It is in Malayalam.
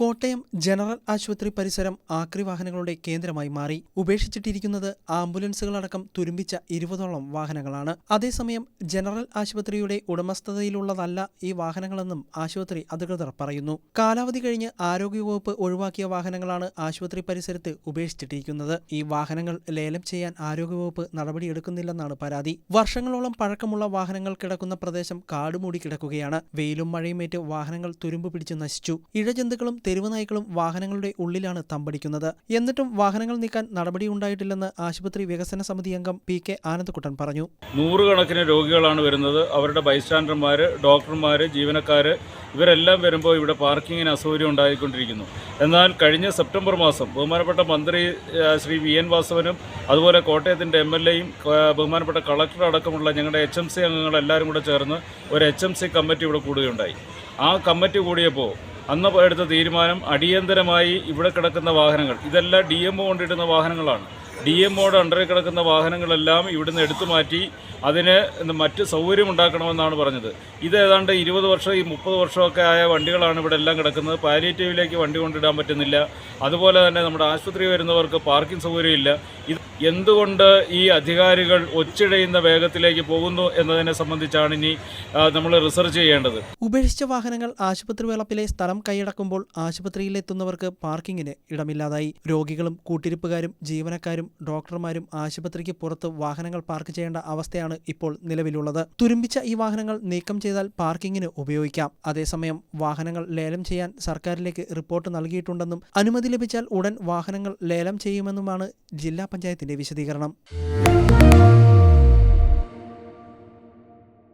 കോട്ടയം ജനറൽ ആശുപത്രി പരിസരം ആക്രി വാഹനങ്ങളുടെ കേന്ദ്രമായി മാറി. ഉപേക്ഷിച്ചിട്ടിരിക്കുന്നത് ആംബുലൻസുകളടക്കം തുരുമ്പിച്ച ഇരുപതോളം വാഹനങ്ങളാണ്. അതേസമയം ജനറൽ ആശുപത്രിയുടെ ഉടമസ്ഥതയിലുള്ളതല്ല ഈ വാഹനങ്ങളെന്നും ആശുപത്രി അധികൃതർ പറയുന്നു. കാലാവധി കഴിഞ്ഞ് ആരോഗ്യവകുപ്പ് ഒഴിവാക്കിയ വാഹനങ്ങളാണ് ആശുപത്രി പരിസരത്ത് ഉപേക്ഷിച്ചിട്ടിരിക്കുന്നത്. ഈ വാഹനങ്ങൾ ലേലം ചെയ്യാൻ ആരോഗ്യവകുപ്പ് നടപടിയെടുക്കുന്നില്ലെന്നാണ് പരാതി. വർഷങ്ങളോളം പഴക്കമുള്ള വാഹനങ്ങൾ കിടക്കുന്ന പ്രദേശം കാടുമൂടി കിടക്കുകയാണ്. വെയിലും മഴയുമേറ്റ് വാഹനങ്ങൾ തുരുമ്പ് പിടിച്ച് നശിച്ചു. ഇഴജന്തുക്കളും തെരുവ് നായ്ക്കളും വാഹനങ്ങളുടെ ഉള്ളിലാണ് തമ്പടിക്കുന്നത്. എന്നിട്ടും വാഹനങ്ങൾ നീക്കാൻ നടപടിയുണ്ടായിട്ടില്ലെന്ന് ആശുപത്രി വികസന സമിതി അംഗം പി കെ ആനന്ദകുട്ടൻ പറഞ്ഞു. നൂറുകണക്കിന് രോഗികളാണ് വരുന്നത്. അവരുടെ ബൈസ്റ്റാൻഡർമാർ ഡോക്ടർമാർ ജീവനക്കാർ ഇവരെല്ലാം വരുമ്പോൾ ഇവിടെ പാർക്കിങ്ങിന് അസൗകര്യം ഉണ്ടായിക്കൊണ്ടിരിക്കുന്നു. എന്നാൽ കഴിഞ്ഞ സെപ്റ്റംബർ മാസം ബഹുമാനപ്പെട്ട മന്ത്രി ശ്രീ വി എൻ വാസവനും അതുപോലെ കോട്ടയത്തിന്റെ എം എൽ എയും ബഹുമാനപ്പെട്ട കളക്ടർ അടക്കമുള്ള ഞങ്ങളുടെ എച്ച് എം സി അംഗങ്ങളെല്ലാവരും കൂടെ ചേർന്ന് ഒരു എച്ച് എം സി കമ്മിറ്റി ഇവിടെ കൂടുകയുണ്ടായി. ആ കമ്മിറ്റി കൂടിയപ്പോൾ അന്ന് എടുത്ത തീരുമാനം അടിയന്തരമായി ഇവിടെ കിടക്കുന്ന വാഹനങ്ങൾ. ഇതെല്ലാം ഡി എം കൊണ്ടിടുന്ന വാഹനങ്ങളാണ്. ഡി എം ഒയുടെ അണ്ടറിൽ കിടക്കുന്ന വാഹനങ്ങളെല്ലാം ഇവിടുന്ന് എടുത്തു മാറ്റി അതിന് മറ്റ് സൗകര്യം ഉണ്ടാക്കണമെന്നാണ് പറഞ്ഞത്. ഇത് ഏതാണ്ട് ഇരുപത് വർഷം ഈ മുപ്പത് വർഷമൊക്കെ ആയ വണ്ടികളാണ് ഇവിടെ എല്ലാം കിടക്കുന്നത്. പാലിയേറ്റീവിലേക്ക് വണ്ടി കൊണ്ടിടാൻ പറ്റുന്നില്ല. അതുപോലെ തന്നെ നമ്മുടെ ആശുപത്രി വരുന്നവർക്ക് പാർക്കിംഗ് സൗകര്യമില്ല. ഇത് എന്തുകൊണ്ട് ഈ അധികാരികൾ ഒച്ചിഴയുന്ന വേഗത്തിലേക്ക് പോകുന്നു എന്നതിനെ സംബന്ധിച്ചാണ് ഇനി നമ്മൾ റിസർച്ച് ചെയ്യേണ്ടത്. ഉപേക്ഷിച്ച വാഹനങ്ങൾ ആശുപത്രി വളപ്പിലെ സ്ഥലം കൈയടക്കുമ്പോൾ ആശുപത്രിയിലെത്തുന്നവർക്ക് പാർക്കിങ്ങിന് ഇടമില്ലാതായി. രോഗികളും കൂട്ടിരിപ്പുകാരും ജീവനക്കാരും ഡോക്ടർമാരും ആശുപത്രിക്ക് പുറത്ത് വാഹനങ്ങൾ പാർക്ക് ചെയ്യേണ്ട അവസ്ഥയാണ് ഇപ്പോൾ നിലവിലുള്ളത്. തുരുമ്പിച്ച ഈ വാഹനങ്ങൾ നീക്കം ചെയ്താൽ പാർക്കിങ്ങിന് ഉപയോഗിക്കാം. അതേസമയം വാഹനങ്ങൾ ലേലം ചെയ്യാൻ സർക്കാരിലേക്ക് റിപ്പോർട്ട് നൽകിയിട്ടുണ്ടെന്നും അനുമതി ലഭിച്ചാൽ ഉടൻ വാഹനങ്ങൾ ലേലം ചെയ്യുമെന്നുമാണ് ജില്ലാ പഞ്ചായത്തിന്റെ വിശദീകരണം.